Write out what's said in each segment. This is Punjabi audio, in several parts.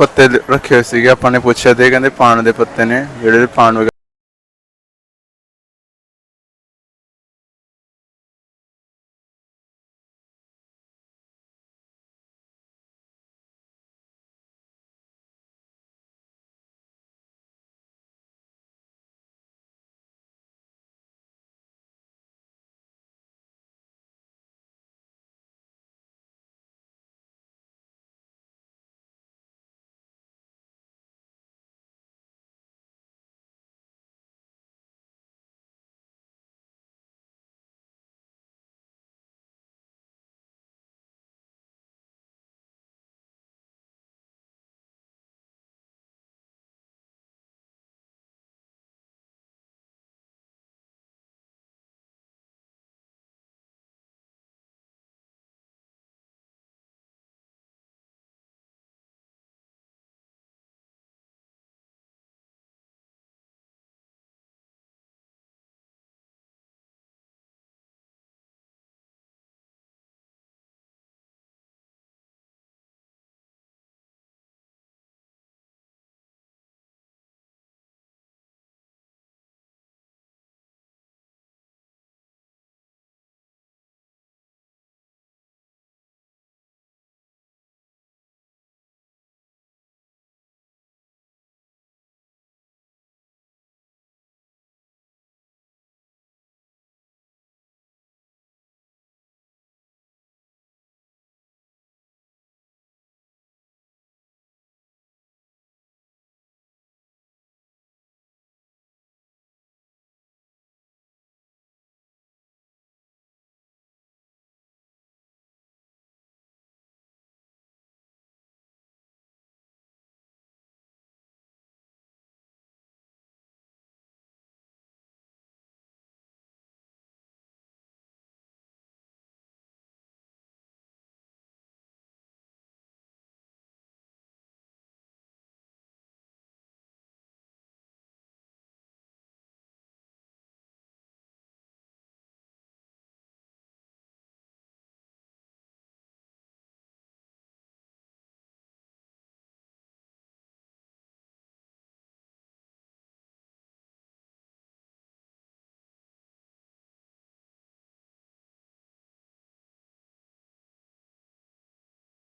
ਪੱਤੇ ਰੱਖੇ ਹੋਏ ਸੀਗੇ, ਆਪਾਂ ਨੇ ਪੁੱਛਿਆ ਤੇ ਇਹ ਕਹਿੰਦੇ ਪਾਣ ਦੇ ਪੱਤੇ ਨੇ, ਜਿਹੜੇ ਪਾਨ ਵਗੈਰਾ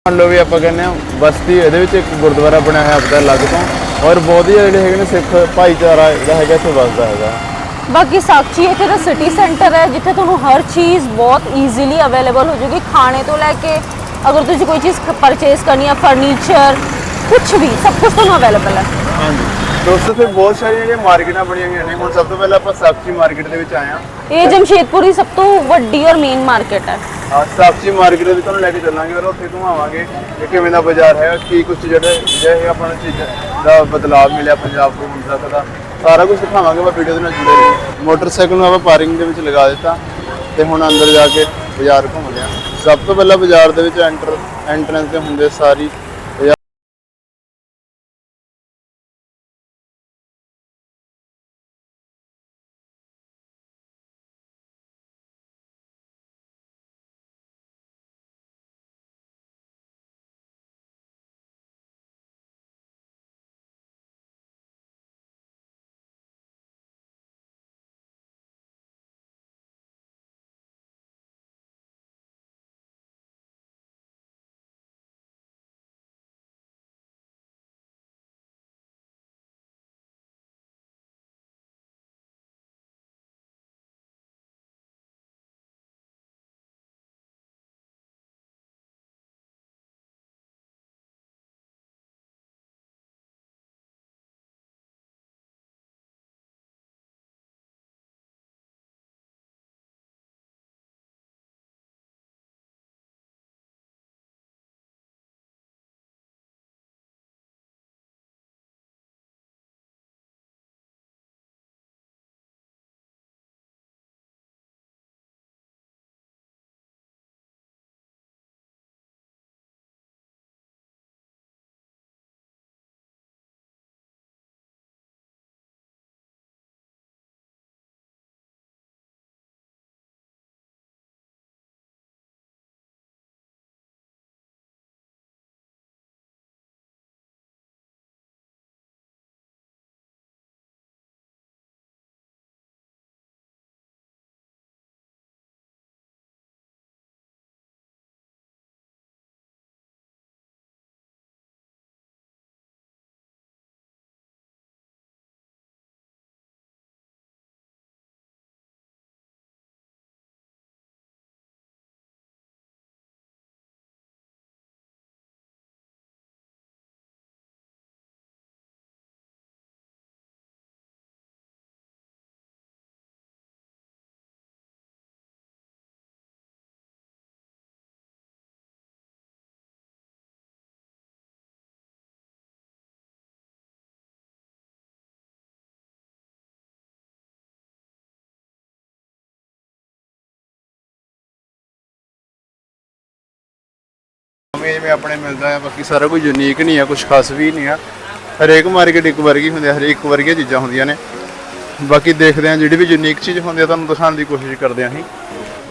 ਮੰਨ ਲਓ ਵੀ ਆਪਾਂ ਕਹਿੰਦੇ ਆ ਬਸਤੀ ਇਹਦੇ ਵਿੱਚ ਇੱਕ ਗੁਰਦੁਆਰਾ ਬਣਿਆ ਹੋਇਆ ਆਪਦਾ ਅਲੱਗ ਤੋਂ ਔਰ ਬਹੁਤ ਹੀ ਜਿਹੜੇ ਹੈਗੇ ਨੇ ਸਿੱਖ ਭਾਈਚਾਰਾ ਜਿਹੜਾ ਹੈਗਾ ਇੱਥੇ ਵਸਦਾ ਹੈਗਾ। ਬਾਕੀ ਸਾਕਚੀ ਇੱਥੇ ਦਾ ਸਿਟੀ ਸੈਂਟਰ ਹੈ ਜਿੱਥੇ ਤੁਹਾਨੂੰ ਹਰ ਚੀਜ਼ ਬਹੁਤ ਈਜ਼ੀਲੀ ਅਵੇਲੇਬਲ ਹੋ ਜੂਗੀ ਖਾਣੇ ਤੋਂ ਲੈ ਕੇ ਅਗਰ ਤੁਸੀਂ ਕੋਈ ਚੀਜ਼ ਪਰਚੇਸ ਕਰਨੀ ਹੈ ਫਰਨੀਚਰ ਕੁਝ ਵੀ ਸਭ ਕੁਝ ਤੁਹਾਨੂੰ ਅਵੇਲੇਬਲ ਹੈ। ਹਾਂਜੀ। ਦੋਸਤੋ ਫਿਰ ਬਹੁਤ ਸਾਰੀਆਂ ਜਿਹੜੀਆਂ ਮਾਰਕੀਟਾਂ ਬਣੀਆਂ ਹੋਈਆਂ ਨੇ। ਹੁਣ ਸਭ ਤੋਂ ਪਹਿਲਾਂ ਆਪਾਂ ਸਬਜ਼ੀ ਮਾਰਕੀਟ ਦੇ ਵਿੱਚ ਆਏ ਆ ਇਹ ਜਮਸ਼ੇਦਪੁਰ ਦੀ ਸਭ ਤੋਂ ਵੱਡੀ ਔਰ ਮੇਨ ਮਾਰਕੀਟ ਹੈ। ਆ ਸਬਜ਼ੀ ਮਾਰਕੀਟ ਦੇ ਵਿੱਚ ਤੁਹਾਨੂੰ ਲੈ ਕੇ ਚੱਲਾਂਗੇ ਔਰ ਉੱਥੇ ਘੁਮਾਵਾਂਗੇ ਕਿ ਕਿਵੇਂ ਦਾ ਬਾਜ਼ਾਰ ਹੈ ਕੀ ਕੁਝ ਜਿਹੜੇ ਜਿਹੜੇ ਆਪਾਂ ਨੂੰ ਚੀਜ਼ਾਂ ਦਾ ਬਦਲਾਅ ਮਿਲਿਆ ਪੰਜਾਬ ਤੋਂ ਹੁਣ ਤੱਕ ਦਾ। ਸਾਰਾ ਕੁਝ ਦਿਖਾਵਾਂਗੇ ਮੈਂ ਵੀਡੀਓ ਦੇ ਨਾਲ ਜੁੜੇ ਰਹੋ ਮੋਟਰਸਾਈਕਲ ਨੂੰ ਆਪਾਂ ਪਾਰਕਿੰਗ ਦੇ ਵਿੱਚ ਲਗਾ ਦਿੱਤਾ ਤੇ ਹੁਣ ਅੰਦਰ ਜਾ ਕੇ ਬਾਜ਼ਾਰ ਘੁੰਮਦੇ ਆ ਸਭ ਤੋਂ ਪਹਿਲਾਂ ਬਾਜ਼ਾਰ ਦੇ ਵਿੱਚ ਐਂਟਰ ਐਂਟਰੈਂਸ ਤੇ ਹੁੰਦੇ ਸਾਰੀ ਜਿਵੇਂ ਜਿਵੇਂ ਆਪਣੇ ਮਿਲਦਾ ਆ, ਬਾਕੀ ਸਾਰਾ ਕੁਝ ਯੂਨੀਕ ਨਹੀਂ ਆ ਕੁਝ ਖਾਸ ਵੀ ਨਹੀਂ ਆ। ਹਰੇਕ ਮਾਰਕੀਟ ਇੱਕ ਵਰਗੀ ਹੁੰਦੀ ਆ, ਹਰੇਕ ਵਰਗੀਆਂ ਚੀਜ਼ਾਂ ਹੁੰਦੀਆਂ ਨੇ। ਬਾਕੀ ਦੇਖਦੇ ਆ ਜਿਹੜੀ ਵੀ ਯੂਨੀਕ ਚੀਜ਼ ਹੁੰਦੀ ਆ, ਤੁਹਾਨੂੰ ਦਿਖਾਉਣ ਦੀ ਕੋਸ਼ਿਸ਼ ਕਰਦੇ ਆ ਅਸੀਂ।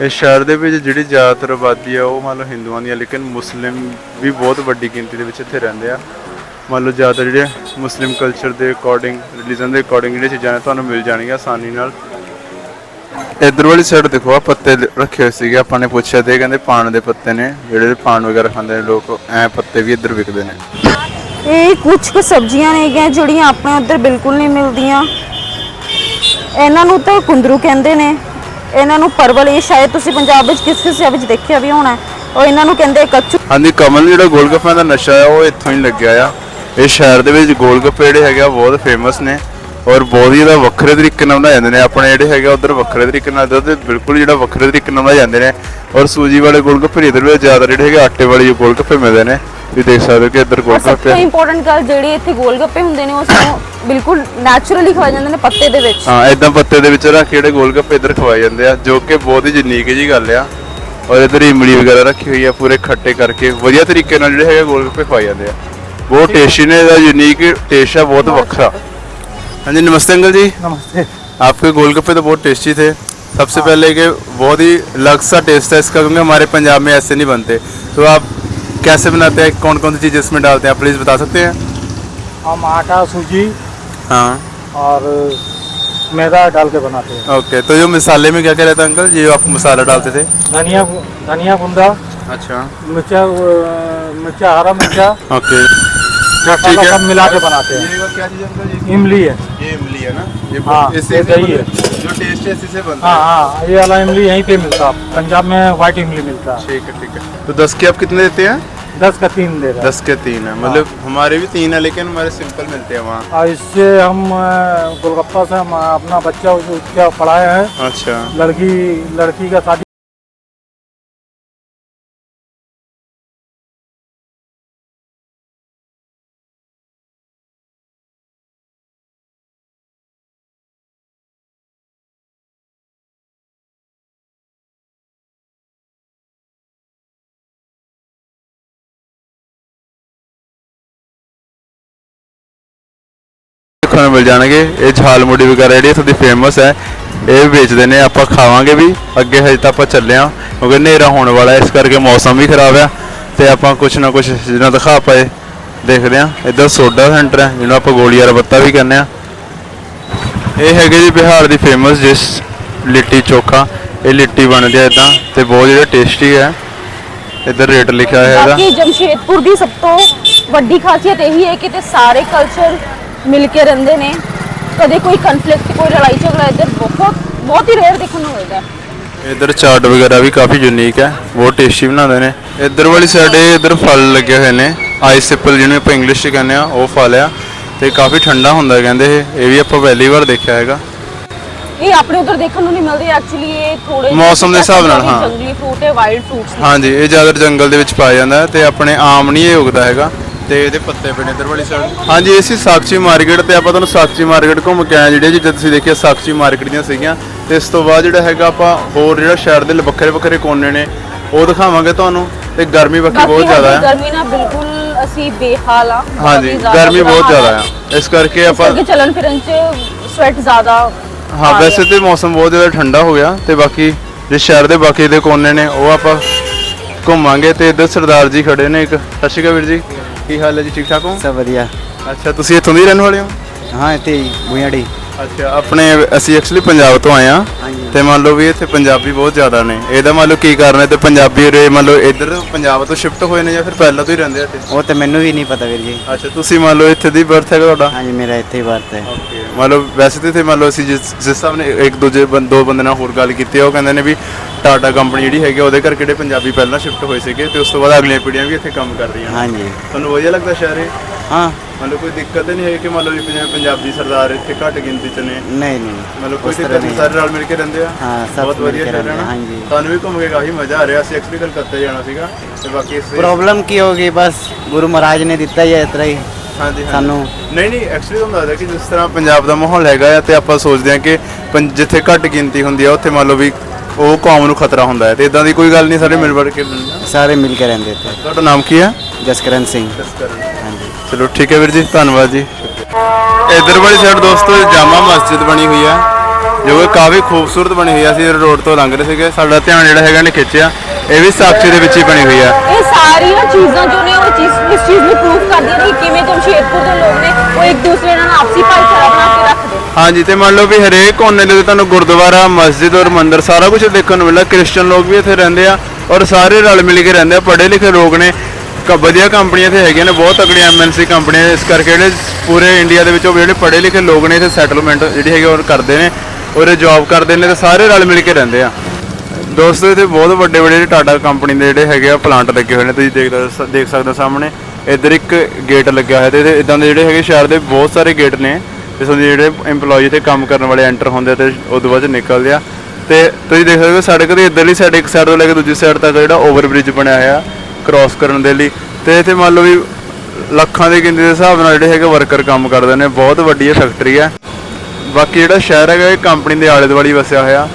ਇਸ ਸ਼ਹਿਰ ਦੇ ਵਿੱਚ ਜਿਹੜੀ ਜ਼ਿਆਦਾਤਰ ਆਬਾਦੀ ਆ, ਉਹ ਮੰਨ ਲਓ ਹਿੰਦੂਆਂ ਦੀ ਆ, ਲੇਕਿਨ ਮੁਸਲਿਮ ਵੀ ਬਹੁਤ ਵੱਡੀ ਗਿਣਤੀ ਦੇ ਵਿੱਚ ਇੱਥੇ ਰਹਿੰਦੇ ਆ। ਮੰਨ ਲਓ ਜ਼ਿਆਦਾਤਰ ਜਿਹੜੇ ਮੁਸਲਿਮ ਕਲਚਰ ਦੇ ਅਕੋਰਡਿੰਗ ਰਿਲੀਜਨ ਦੇ ਅਕੋਰਡਿੰਗ ਜਿਹੜੀਆਂ ਚੀਜ਼ਾਂ ਨੇ, ਤੁਹਾਨੂੰ ਮਿਲ ਜਾਣਗੀਆਂ ਆਸਾਨੀ ਨਾਲ। ਇਧਰ ਵਾਲੀ ਸਾਈਡ ਦੇਖੋ ਆ ਪੱਤੇ ਰੱਖੇ ਹੋਏ ਸੀਗੇ ਆਪਾਂ ਨੇ ਪੁੱਛਿਆ ਤੇ ਕਹਿੰਦੇ ਪਾਨ ਦੇ ਪੱਤੇ ਨੇ ਜਿਹੜੇ ਪਾਨ ਵਗੈਰਾ ਖਾਂਦੇ ਨੇ ਲੋਕ ਐ ਪੱਤੇ ਵੀ ਇੱਧਰ ਵਿਕਦੇ ਨੇ। ਇਹ ਕੁਝ ਕੁ ਸਬਜ਼ੀਆਂ ਨੇਗੀਆਂ ਜਿਹੜੀਆਂ ਆਪਣੇ ਉੱਧਰ ਬਿਲਕੁਲ ਨਹੀਂ ਮਿਲਦੀਆਂ। ਇਹਨਾਂ ਨੂੰ ਤਾਂ ਕੁੰਦਰੂ ਕਹਿੰਦੇ ਨੇ। ਇਹਨਾਂ ਨੂੰ ਪਰਵਲ ਇਹ ਸ਼ਾਇਦ ਤੁਸੀਂ ਪੰਜਾਬ ਵਿੱਚ ਕਿਸ ਕਿਸੇ ਵਿੱਚ ਦੇਖਿਆ ਵੀ ਹੋਣਾ। ਉਹ ਇਹਨਾਂ ਨੂੰ ਕਹਿੰਦੇ ਕੱਚੂ ਹਾਂਜੀ ਕਮਲ ਜਿਹੜਾ ਗੋਲਗੱਪਿਆਂ ਦਾ ਨਸ਼ਾ ਆ ਉਹ ਇੱਥੋਂ ਹੀ ਲੱਗਿਆ ਆ। ਇਹ ਸ਼ਹਿਰ ਦੇ ਵਿੱਚ ਗੋਲਗੱਪੇ ਜਿਹੜੇ ਹੈਗੇ ਆ ਬਹੁਤ ਫੇਮਸ ਨੇ। ਔਰ ਬਹੁਤ ਹੀ ਇਹਦਾ ਵੱਖਰੇ ਤਰੀਕੇ ਨਾਲ ਬਣਾਏ ਜਾਂਦੇ ਨੇ। ਆਪਣੇ ਜਿਹੜੇ ਹੈਗੇ ਉਧਰ ਵੱਖਰੇ ਤਰੀਕੇ ਨਾਲ ਤੇ ਬਿਲਕੁਲ ਜਿਹੜਾ ਵੱਖਰੇ ਤਰੀਕੇ ਨਾਲ ਬਣਾਏ ਜਾਂਦੇ ਨੇ। ਔਰ ਸੂਜੀ ਵਾਲੇ ਗੋਲਗੱਪੇ ਇਧਰ ਵੀ ਜ਼ਿਆਦਾ ਜਿਹੜੇ ਹੈਗੇ ਆਟੇ ਵਾਲੇ ਗੋਲਗੱਪੇ ਮਿਲਦੇ ਨੇ। ਤੁਸੀਂ ਦੇਖ ਸਕਦੇ ਹੋ ਕਿ ਇੱਧਰ ਔਰ ਸਭ ਤੋਂ ਗੋਲਗੱਪੇ ਇੰਪੋਰਟੈਂਟ ਗੱਲ ਜਿਹੜੀ ਇੱਥੇ ਗੋਲ ਗੱਪੇ ਹੁੰਦੇ ਨੇ ਉਹ ਸਾਨੂੰ ਬਿਲਕੁਲ ਨੈਚੁਰਲੀ ਖਵਾਏ ਜਾਂਦੇ ਨੇ ਪੱਤੇ ਦੇ ਵਿੱਚ। ਹਾਂ ਇਦਾਂ ਪੱਤੇ ਦੇ ਵਿੱਚ ਰੱਖ ਕੇ ਜਿਹੜੇ ਗੋਲਗੱਪੇ ਇੱਧਰ ਖਵਾਏ ਜਾਂਦੇ ਆ ਜੋ ਕਿ ਬਹੁਤ ਹੀ ਯੂਨੀਕ ਜੀ ਗੱਲ ਆ। ਔਰ ਇੱਧਰ ਇਮਲੀ ਵਗੈਰਾ ਰੱਖੀ ਹੋਈ ਆ ਪੂਰੇ ਖੱਟੇ ਕਰਕੇ। ਵਧੀਆ ਤਰੀਕੇ ਨਾਲ ਜਿਹੜੇ ਹੈਗੇ ਗੋਲਗੱਪੇ ਖਵਾਏ ਜਾਂਦੇ ਆ। ਬਹੁਤ ਟੇਸਟੀ ਨੇ ਇਹਦਾ ਯੂਨੀਕ ਟੇਸਟ ਆ ਬਹੁਤ ਵੱਖਰਾ। हाँ जी नमस्ते अंकल जी। नमस्ते। आपके गोलगप्पे तो बहुत टेस्टी थे। सबसे हाँ। पहले कि बहुत ही अलग सा टेस्ट है इसका क्योंकि हमारे पंजाब में ऐसे नहीं बनते। तो आप कैसे बनाते हैं? कौन कौन सी चीज़ें इसमें डालते हैं? आप प्लीज़ बता सकते हैं? हम आटा सूजी हाँ। और मैदा डाल के बनाते हैं। ओके तो जो मसाले में क्या क्या रहता है अंकल? ये आप मसाला डालते थे। धनिया धनिया गुंदा अच्छा। मिर्चा मिर्चा हरा मिर्चा। ओके ठीक है। सब मिला के बनाते हैं। क्या चीज़ अंकल? इमली है। है ना? ये हाँ, ये है। मतलब जो टेस्ट है इसी से बनता हाँ है। हाँ ये वाला इमली यहीं पे मिलता है पंजाब में व्हाइट इमली मिलता है। ठीक है ठीक है। तो दस के आप कितने देते हैं? दस का तीन दे दस के तीन है। मतलब हमारे भी तीन है लेकिन हमारे सिंपल मिलते हैं वहाँ। इससे हम गोलगप्पा से हम अपना बच्चा उसका पढ़ाया है। अच्छा। लड़की लड़की का शादी ਦੇਖਣ ਨੂੰ ਮਿਲ ਜਾਣਗੇ। ਇਹ ਝਾਲ ਮੁੜੀ ਵਗੈਰਾ ਜਿਹੜੀ ਇੱਥੋਂ ਦੀ ਫੇਮਸ ਹੈ। ਇਹ ਵੇਚਦੇ ਨੇ, ਆਪਾਂ ਖਾਵਾਂਗੇ ਵੀ। ਅੱਗੇ ਹਜੇ ਤਾਂ ਆਪਾਂ ਚੱਲੇ ਆ, ਕਿਉਂਕਿ ਹਨੇਰਾ ਹੋਣ ਵਾਲਾ ਇਸ ਕਰਕੇ ਮੌਸਮ ਵੀ ਖਰਾਬ ਆ ਤੇ ਆਪਾਂ ਕੁਛ ਨਾ ਕੁਛ ਜਿਹਨਾਂ ਦਿਖਾ ਪਾਏ, ਦੇਖਦੇ ਆ। ਇੱਧਰ ਸੋਡਾ ਸੈਂਟਰ ਹੈ, ਜਿਹਨੂੰ ਆਪਾਂ ਗੋਲੀਆਰ ਬੱਤਾ ਵੀ ਕਹਿੰਦੇ ਆ। ਇਹ ਹੈਗੇ ਜੀ ਬਿਹਾਰ ਦੀ ਫੇਮਸ ਜਿਸ ਲਿੱਟੀ ਚੋਖਾ। ਇਹ ਲਿੱਟੀ ਬਣਦੀ ਹੈ ਇਦਾਂ ਤੇ ਬਹੁਤ ਜਿਹੜਾ ਟੇਸਟੀ ਹੈ। ਇੱਧਰ ਰੇਟ ਲਿਖਿਆ ਹੋਇਆ ਇਹਦਾ। ਬਾਕੀ ਜਮਸ਼ੇਦਪੁਰ ਦੀ ਸਭ ਤੋਂ ਵੱਡੀ ਖਾਸੀਅਤ ਇਹੀ ਹੈ ਕਿ ਤੇ ਸਾਰੇ ਕਲਚਰ ਮਿਲ ਕੇ ਰਹਿੰਦੇ ਨੇ। ਕਦੇ ਕੋਈ ਕਨਫਲਿਕਟ ਕੋਈ ਲੜਾਈ ਝਗੜਾ ਇੱਧਰ ਬਹੁਤ ਬਹੁਤ ਹੀ ਰੇਅਰ ਦੇਖਣ ਨੂੰ ਮਿਲਦਾ। ਹੈ ਇਧਰ ਚਾਟ ਵਗੈਰਾ ਵੀ ਕਾਫੀ ਯੂਨੀਕ ਹੈ ਬਹੁਤ ਟੇਸਟੀ ਬਣਾਉਂਦੇ ਨੇ। ਇਧਰ ਵਾਲੀ ਸਾਈਡ ਇਹ ਇਧਰ ਫਲ ਲੱਗੇ ਹੋਏ ਨੇ ਆਈਸ ਐਪਲ ਜਿਹਨੂੰ ਆਪਾਂ ਇੰਗਲਿਸ਼ 'ਚ ਕਹਿੰਦੇ ਆ ਉਹ ਫਲ ਆ। ਤੇ ਕਾਫੀ ਠੰਡਾ ਹੁੰਦਾ ਕਹਿੰਦੇ ਇਹ ਇਹ ਵੀ ਆਪਾਂ ਪਹਿਲੀ ਵਾਰ ਦੇਖਿਆ ਹੈਗਾ। ਇਹ ਆਪਣੇ ਉਧਰ ਦੇਖਣ ਨੂੰ ਨਹੀਂ ਮਿਲਦੇ ਐਕਚੁਅਲੀ ਇਹ ਥੋੜੇ ਮੌਸਮ ਦੇ ਹਿਸਾਬ ਨਾਲ, ਹਾਂ। ਜੰਗਲੀ ਫਰੂਟ ਹੈ ਵਾਈਲਡ ਫਰੂਟਸ ਹਾਂਜੀ ਇਹ ਜ਼ਿਆਦਾਤਰ ਜੰਗਲ ਦੇ ਵਿੱਚ ਪਾਇਆ ਜਾਂਦਾ ਹੈ ਤੇ ਆਪਣੇ ਆਮ ਨਹੀਂ ਇਹ ਉਗਦਾ ਹੈਗਾ। ਤੇ ਇਹਦੇ ਪੱਤੇ ਪਏ ਨੇ ਇਧਰ ਵਾਲੀ ਸਾਈਡ ਹਾਂਜੀ ਇਹ ਸੀ ਸਾਕਚੀ ਮਾਰਕੀਟ ਤੇ ਆਪਾਂ ਤੁਹਾਨੂੰ ਸਾਕਚੀ ਮਾਰਕੀਟ ਘੁੰਮ ਕੇ ਆਏ ਜਿਹੜੀਆਂ ਚੀਜ਼ਾਂ ਤੁਸੀਂ ਦੇਖਿਆ ਸਾਕਚੀ ਮਾਰਕੀਟ ਦੀਆਂ ਸੀਗੀਆਂ। ਤੇ ਇਸ ਤੋਂ ਬਾਅਦ ਜਿਹੜਾ ਹੈਗਾ ਆਪਾਂ ਹੋਰ ਜਿਹੜਾ ਸ਼ਹਿਰ ਦੇ ਵੱਖਰੇ ਵੱਖਰੇ ਕੋਨੇ ਨੇ ਉਹ ਦਿਖਾਵਾਂਗੇ ਤੁਹਾਨੂੰ। ਤੇ ਗਰਮੀ ਬਾਕੀ ਬਹੁਤ ਜ਼ਿਆਦਾ ਹੈ। ਗਰਮੀ ਨਾਲ ਬਿਲਕੁਲ ਅਸੀਂ ਬੇਹਾਲ ਆ ਹਾਂਜੀ ਗਰਮੀ ਬਹੁਤ ਜ਼ਿਆਦਾ ਆ ਇਸ ਕਰਕੇ ਆਪਾਂ ਕਿਉਂਕਿ ਚੱਲਣ ਫਿਰਨ ਚ ਸਵੈਟ ਜ਼ਿਆਦਾ ਹਾਂ ਵੈਸੇ। ਤੇ ਮੌਸਮ ਬਹੁਤ ਜ਼ਿਆਦਾ ਠੰਡਾ ਹੋ ਗਿਆ ਤੇ ਬਾਕੀ ਜੇ ਸ਼ਹਿਰ ਦੇ ਬਾਕੀ ਦੇ ਕੋਨੇ ਨੇ ਉਹ ਆਪਾਂ ਘੁੰਮਾਂਗੇ। ਤੇ ਇੱਧਰ ਸਰਦਾਰ ਜੀ ਖੜੇ ਨੇ ਇੱਕ। ਸਤਿ ਸ਼੍ਰੀ ਅਕਾਲ ਵੀਰ ਜੀ। ਕੀ ਹਾਲ ਹੈ ਜੀ? ਠੀਕ ਠਾਕ ਹੋ? ਸਭ ਵਧੀਆ। ਅੱਛਾ ਤੁਸੀਂ ਇੱਥੋਂ ਦੇ ਹੀ ਰਹਿਣ ਵਾਲੇ ਹੋ? ਹਾਂ ਇੱਥੇ ਹੀ ਬੁਈਆੜੀ ਅੱਛਾ ਆਪਣੇ ਅਸੀਂ ਐਕਚੁਅਲੀ ਪੰਜਾਬ ਤੋਂ ਆਏ ਆ। ਤੇ ਮੰਨ ਲਓ ਵੀ ਇੱਥੇ ਪੰਜਾਬੀ ਬਹੁਤ ਜ਼ਿਆਦਾ ਨੇ। ਇਹਦਾ ਮੰਨ ਲਓ ਕੀ ਕਾਰਨ ਹੈ? ਤੇ ਪੰਜਾਬੀ ਰੇ ਮੰਨ ਲਓ ਇੱਧਰ ਪੰਜਾਬ ਤੋਂ ਸ਼ਿਫਟ ਹੋਏ ਨੇ ਜਾਂ ਫਿਰ ਪਹਿਲਾਂ ਤੋਂ ਹੀ ਰਹਿੰਦੇ ਆ ਇੱਥੇ? ਉਹ ਤੇ ਮੈਨੂੰ ਵੀ ਨਹੀਂ ਪਤਾ ਵੀਰ ਜੀ। ਅੱਛਾ ਤੁਸੀਂ ਮੰਨ ਲਓ ਇੱਥੇ ਦੀ ਬਰਥ ਹੈਗਾ ਤੁਹਾਡਾ? ਹਾਂਜੀ ਮੇਰਾ ਇੱਥੇ ਹੀ ਵਰਤ ਹੈ। ਮੰਨ ਲਓ ਵੈਸੇ ਤੇ ਇੱਥੇ ਮੰਨ ਲਓ ਅਸੀਂ ਜਿਸ ਜਿਸ ਹਿਸਾਬ ਨੇ ਇੱਕ ਦੂਜੇ ਬੰ- ਦੋ ਬੰਦੇ ਨਾਲ ਹੋਰ ਗੱਲ ਕੀਤੀ ਹੈ ਉਹ ਕਹਿੰਦੇ ਨੇ ਵੀ ਟਾਟਾ ਕੰਪਨੀ ਜਿਹੜੀ ਹੈਗੀ ਆ, ਉਹਦੇ ਕਰਕੇ ਜਿਹੜੇ ਪੰਜਾਬੀ ਪਹਿਲਾਂ ਸ਼ਿਫਟ ਹੋਏ ਸੀਗੇ ਤੇ ਉਸ ਤੋਂ ਬਾਅਦ ਅਗਲੀਆਂ ਪੀੜ੍ਹੀਆਂ ਵੀ ਇੱਥੇ ਕੰਮ ਕਰ ਰਹੀਆਂ ਨੇ। ਹਾਂਜੀ। ਤੁਹਾਨੂੰ ਵਧੀਆ ਲੱਗਦਾ ਸ਼ਹਿਰ ਇਹ? ਹਾਂ। ਮਤਲਬ ਕੋਈ ਦਿੱਕਤ ਨਹੀਂ ਹੈ ਕਿ ਮਤਲਬ ਜਿਵੇਂ ਪੰਜਾਬੀ ਸਰਦਾਰ ਇੱਥੇ ਘੱਟ ਗਿਣਤੀ ਚ ਨੇ? ਨਹੀਂ ਨਹੀਂ। ਮਤਲਬ ਕੋਈ ਦਿੱਕਤ ਨਹੀਂ। ਸਾਰੇ ਨਾਲ ਮਿਲ ਕੇ ਰਹਿੰਦੇ ਆ? ਹਾਂ ਸਭ ਬਹੁਤ ਵਧੀਆ ਚੱਲ ਰਿਹਾ ਹਾਂਜੀ। ਤੁਹਾਨੂੰ ਵੀ ਘੁੰਮ ਕੇ ਕਾਫੀ ਮਜ਼ਾ ਆ ਰਿਹਾ। ਸੀ ਐਕਚੁਅਲੀ ਕਲਕੱਤੇ ਜਾਣਾ ਸੀਗਾ ਤੇ ਬਾਕੀ ਇਸ ਪ੍ਰੋਬਲਮ ਕੀ ਹੋ ਗਈ? ਬਸ ਗੁਰੂ ਮਹਾਰਾਜ ਨੇ ਦਿੱਤਾ ਹੀ ਇਤਰਾ ਹੀ। ਹਾਂਜੀ ਸਾਨੂੰ ਨਹੀਂ ਨਹੀਂ ਐਕਚੁਅਲੀ ਤੁਹਾਨੂੰ ਦੱਸਦਾ ਕਿ ਜਿਸ ਤਰ੍ਹਾਂ ਪੰਜਾਬ ਦਾ ਮਾਹੌਲ ਹੈਗਾ ਤੇ ਆਪਾਂ ਸੋਚਦੇ ਆ ਕਿ ਜਿੱਥੇ ਘੱਟ ਗਿਣਤੀ ਹੁੰਦੀ ਆ ਉੱਥੇ ਮੰਨ ਲਓ ਵੀ ਉਹ ਕੌਮ ਨੂੰ ਖਤਰਾ ਹੁੰਦਾ ਹੈ। ਤੇ ਇਦਾਂ ਦੀ ਕੋਈ ਗੱਲ ਨਹੀਂ ਸਾਰੇ ਮਿਲ ਵੜ ਕੇ ਸਾਰੇ ਮਿਲ ਕੇ ਰਹਿੰਦੇ ਤੁਹਾਡਾ ਨਾਮ ਕੀ ਆ ਜਸਕਰਨ ਸਿੰਘ। ਹਾਂਜੀ। ਚਲੋ ਠੀਕ ਹੈ ਵੀਰ ਜੀ ਧੰਨਵਾਦ ਜੀ। ਇਧਰ ਵਾਲੀ ਸਾਈਡ ਦੋਸਤੋ ਜਾਮਾ ਮਸਜਿਦ ਬਣੀ ਹੋਈ ਆ ਜੋ ਕਿ ਕਾਫੀ ਖੂਬਸੂਰਤ ਬਣੀ ਹੋਈ ਆ ਅਸੀਂ ਰੋਡ ਤੋਂ ਲੰਘ ਰਹੇ ਸੀਗੇ। ਸਾਡਾ ਧਿਆਨ ਜਿਹੜਾ ਹੈਗਾ ਨੇ ਖਿੱਚਿਆ। ਇਹ ਵੀ ਸਾਕਸ਼ੀ ਦੇ ਵਿੱਚ ਹੀ ਬਣੀ ਹੋਈ ਆ ਇਹ ਸਾਰੀਆਂ ਚੀਜ਼ਾਂ ਜੋ ਨੇ ਉਹ ਚੀਜ਼ ਇਸ ਚੀਜ਼ ਨੂੰ ਪ੍ਰੂਫ ਕਰਦੀਆਂ ਨੇ ਕਿ ਕਿਵੇਂ ਜਮਸ਼ੇਦਪੁਰ ਦੇ ਲੋਕ ਨੇ ਉਹ ਇੱਕ ਦੂਸਰੇ ਨਾਲ ਆਪਸੀ ਭਾਈਚਾਰਾ ਬਣਾ ਕੇ ਰੱਖਦੇ ਹਾਂਜੀ ਤੇ ਮੰਨ ਲਓ ਵੀ ਹਰੇਕ ਕੋਨੇ ਦੇ ਤੁਹਾਨੂੰ ਗੁਰਦੁਆਰਾ ਮਸਜਿਦ ਔਰ ਮੰਦਿਰ ਸਾਰਾ ਕੁਝ ਦੇਖਣ ਨੂੰ ਮਿਲਦਾ। ਕ੍ਰਿਸਚੀਅਨ ਲੋਕ ਵੀ ਇੱਥੇ ਰਹਿੰਦੇ ਆ ਔਰ ਸਾਰੇ ਰਲ ਮਿਲ ਕੇ ਰਹਿੰਦੇ ਆ। ਪੜ੍ਹੇ ਲਿਖੇ ਲੋਕ ਨੇ। ਕ- ਵਧੀਆ ਕੰਪਨੀਆਂ ਇੱਥੇ ਹੈਗੀਆਂ ਨੇ, ਬਹੁਤ ਤਕੜੀਆਂ ਐਮਐਨਸੀ ਕੰਪਨੀਆਂ ਇਸ ਕਰਕੇ ਜਿਹੜੇ ਪੂਰੇ ਇੰਡੀਆ ਦੇ ਵਿੱਚ ਵਿੱਚੋਂ ਜਿਹੜੇ ਪੜ੍ਹੇ ਲਿਖੇ ਲੋਕ ਨੇ ਇੱਥੇ ਸੈਟਲਮੈਂਟ ਜਿਹੜੀ ਹੈਗੀ ਉਹ ਕਰਦੇ ਨੇ, ਔਰ ਜੌਬ ਕਰਦੇ ਨੇ ਤੇ ਸਾਰੇ ਰਲ ਮਿਲ ਕੇ ਰਹਿੰਦੇ ਆ। ਦੋਸਤੋ, ਇੱਥੇ ਬਹੁਤ ਵੱਡੇ ਵੱਡੇ ਟਾਟਾ ਕੰਪਨੀ ਦੇ ਜਿਹੜੇ ਹੈਗੇ ਆ ਪਲਾਂਟ ਲੱਗੇ ਹੋਏ ਨੇ, ਤੁਸੀਂ ਦੇਖ ਦੇਖ ਸਕਦੇ ਹੋ ਸਾਹਮਣੇ। ਇੱਧਰ ਇੱਕ ਗੇਟ ਲੱਗਿਆ ਹੋਇਆ ਤੇ ਇਹਦੇ ਇਦਾਂ ਦੇ ਜਿਹੜੇ ਹੈਗੇ ਸ਼ਹਿਰ ਦੇ ਬਹੁਤ ਸਾਰੇ ਗੇਟ ਨੇ। ਜਿਸ ਦੇ ਜਿਹੜੇ EMPLOYE ਤੇ ਕੰਮ ਕਰਨ ਵਾਲੇ ਐਂਟਰ ਹੁੰਦੇ ਆ ਤੇ ਤੋਂ ਬਾਅਦ 'ਚ ਨਿਕਲਦੇ ਆ। ਤੇ ਤੁਸੀਂ ਦੇਖ ਸਕਦੇ ਹੋ, ਸੜਕ ਦੇ ਇੱਧਰਲੀ ਸਾਈਡ ਇੱਕ ਸਾਈਡ ਤੋਂ ਲੈ ਕੇ ਦੂਜੀ ਸਾਈਡ ਤੱਕ ਜਿਹੜਾ ਓਵਰ ਬ੍ਰਿਜ ਬਣਿਆ ਹੋਇਆ। ਕ੍ਰਾਸ ਕਰਨ ਦੇ ਲਈ। ਤੇ ਇੱਥੇ ਮੰਨ ਲਓ ਵੀ ਲੱਖਾਂ ਦੀ ਗਿਣਤੀ ਦੇ ਹਿਸਾਬ ਨਾਲ ਜਿਹੜੇ ਹੈਗੇ ਵਰਕਰ ਕੰਮ ਕਰਦੇ ਨੇ, ਬਹੁਤ ਵੱਡੀ ਇਹ ਫੈਕਟਰੀ ਹੈ। ਬਾਕੀ ਜਿਹੜਾ ਸ਼ਹਿਰ ਹੈਗਾ, ਇਹ ਕੰਪਨੀ ਦੇ ਆਲੇ ਦੁਆਲੇ ਵਸਿਆ ਹੋਇਆ।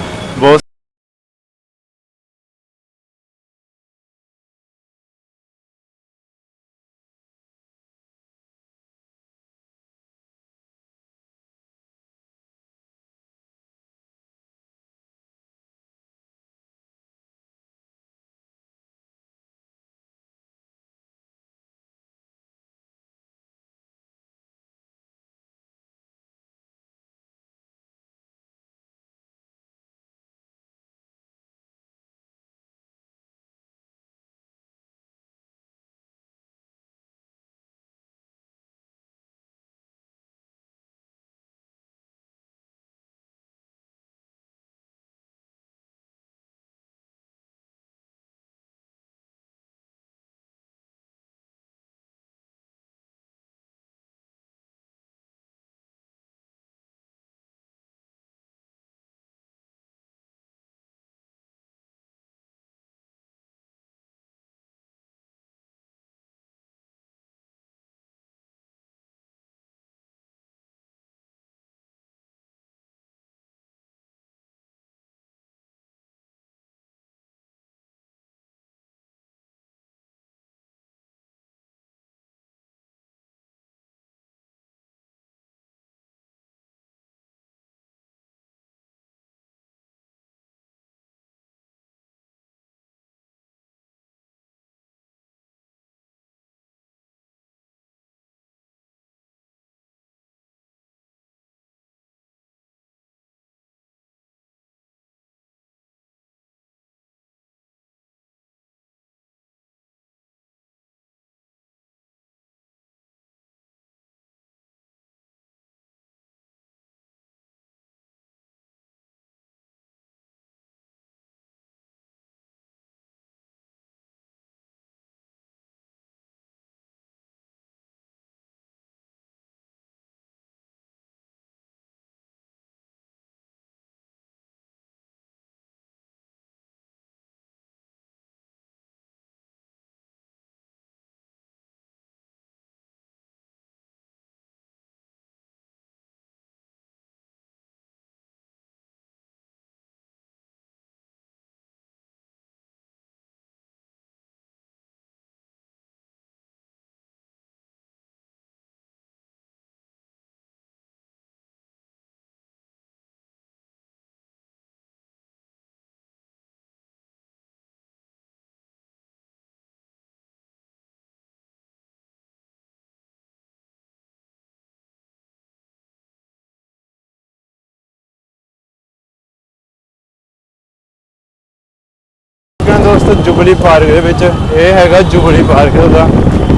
ਜੁਬਲੀ ਪਾਰਕ ਦੇ ਵਿੱਚ। ਇਹ ਹੈਗਾ ਜੁਬਲੀ ਪਾਰਕ ਦਾ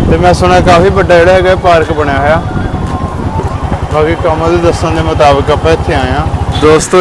ਤੇ ਮੈਂ ਸੁਣਿਆ ਕਾਫੀ ਵੱਡਾ ਜਿਹੜਾ ਹੈਗਾ, ਪਾਰਕ ਬਣਿਆ ਹੋਇਆ। ਬਾਕੀ ਕਮਲ ਦੇ ਦੱਸਣ ਦੇ ਮੁਤਾਬਕ ਆਪਾਂ ਇੱਥੇ ਆਏ ਆ ਦੋਸਤੋ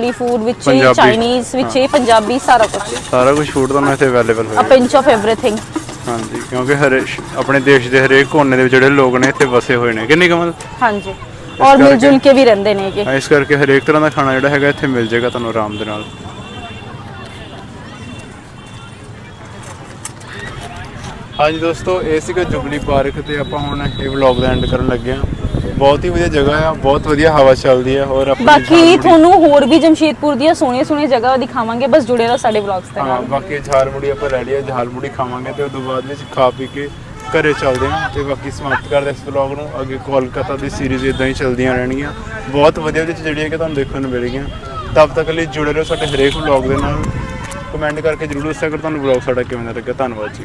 ਲੀ ਫੂਡ ਵਿੱਚ ਹੀ ਪੰਜਾਬੀ। ਚਾਈਨੀਜ਼ ਵਿੱਚ ਹੀ। ਪੰਜਾਬੀ ਸਾਰਾ ਕੁਝ ਸਾਰਾ ਕੁਝ ਫੂਡ ਤੁਹਾਨੂੰ ਇੱਥੇ ਅਵੇਲੇਬਲ ਅ ਹੋਏਗਾ ਪਿੰਚ ਆਫ ਐਵਰੀਥਿੰਗ ਹਾਂਜੀ ਕਿਉਂਕਿ ਹਰੇ ਆਪਣੇ ਦੇਸ਼ ਦੇ ਹਰੇਕ ਕੋਨੇ ਦੇ ਵਿੱਚ ਜਿਹੜੇ ਲੋਕ ਨੇ ਇੱਥੇ ਵਸੇ ਹੋਏ ਨੇ। ਕਿੰਨੀ ਕਮਲ ਹਾਂਜੀ। ਔਰ ਮਿਲ ਜੁਲ ਕੇ ਵੀ ਰਹਿੰਦੇ ਨੇਗੇ ਇਸ ਕਰਕੇ ਹਰੇਕ ਤਰ੍ਹਾਂ ਦਾ ਖਾਣਾ ਜਿਹੜਾ ਹੈਗਾ ਇੱਥੇ ਮਿਲ ਜਾਏਗਾ ਤੁਹਾਨੂੰ ਆਰਾਮ ਦੇ ਨਾਲ। ਹਾਂਜੀ ਦੋਸਤੋ ਇਹ ਸੀਗਾ ਜੁਬਲੀ ਪਾਰਕ ਤੇ ਆਪਾਂ ਹੁਣ ਇਹ ਵਲੌਗ ਦਾ ਐਂਡ ਕਰਨ ਲੱਗੇ ਹਾਂ। ਬਹੁਤ ਹੀ ਵਧੀਆ ਜਗ੍ਹਾ ਆ ਬਹੁਤ ਵਧੀਆ ਹਵਾ ਚੱਲਦੀ ਆ ਔਰ ਆਪਣੀ ਬਾਕੀ ਤੁਹਾਨੂੰ ਹੋਰ ਵੀ ਜਮਸ਼ੇਦਪੁਰ ਦੀਆਂ ਸੋਹਣੀਆਂ ਸੋਹਣੀਆਂ ਜਗ੍ਹਾ ਦਿਖਾਵਾਂਗੇ ਬਸ ਜੁੜੇ ਰਹੋ ਸਾਡੇ ਵਲੌਗਸ ਦੇ ਹਾਂ ਬਾਕੀ ਝਾਲ ਮੁੜੀ ਆਪਾਂ ਲੈ ਲਿਆ ਝਾਲ ਮੁੜੀ ਖਾਵਾਂਗੇ ਤੇ ਉਦੋਂ ਬਾਅਦ ਵਿੱਚ ਖਾ ਪੀ ਕੇ ਘਰੇ ਚੱਲਦੇ ਹਾਂ ਤੇ ਬਾਕੀ ਸਮਾਪਤ ਕਰਦੇ ਇਸ ਵਲੌਗ ਨੂੰ। ਅੱਗੇ ਕੋਲਕਾਤਾ ਦੀ ਸੀਰੀਜ਼ ਇਦਾਂ ਹੀ ਚੱਲਦੀਆਂ ਰਹਿਣਗੀਆਂ। ਬਹੁਤ ਵਧੀਆ ਵਿੱਚ ਜਿਹੜੀਆਂ ਕਿ ਤੁਹਾਨੂੰ ਦੇਖਣ ਨੂੰ ਮਿਲੇਗੀਆਂ ਤਬ ਤੱਕ ਲਈ ਜੁੜੇ ਰਹੋ ਸਾਡੇ ਹਰੇਕ ਵਲੌਗ ਦੇ ਨਾਲ। ਕਮੈਂਟ ਕਰਕੇ ਜਰੂਰ ਦੱਸਿਆ ਕਰੋ ਤੁਹਾਨੂੰ ਵਲੌਗ ਸਾਡਾ ਕਿਵੇਂ ਦਾ ਲੱਗਾ। ਧੰਨਵਾਦ ਜੀ।